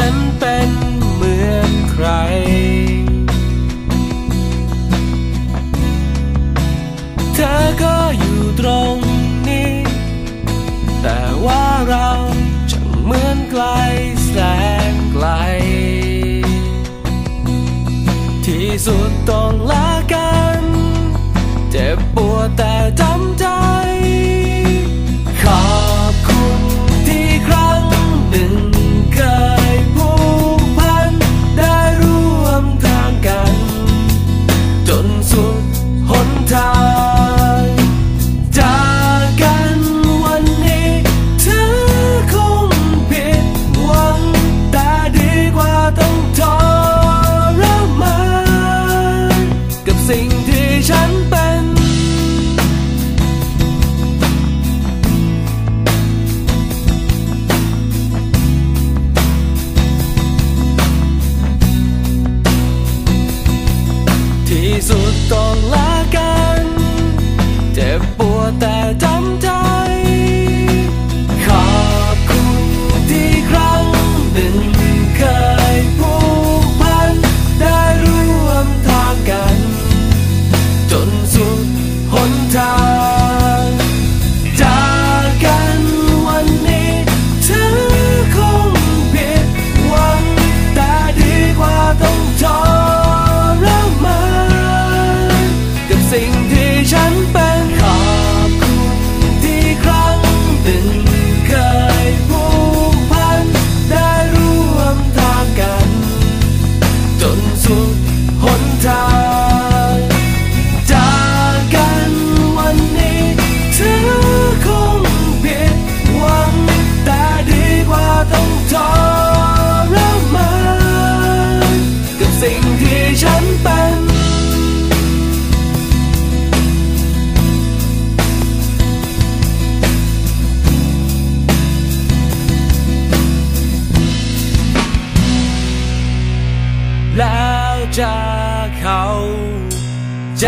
ฉันเป็นเหมือนใคร เธอก็อยู่ตรงนี้ แต่ว่าเราจะเหมือนไกลแสนไกล ที่สุดต้องลากัน เจ็บปวดแต่จำใจ ที่สุดต้องลากัน เจ็บปวดแต่จำใจ จากเขาใจ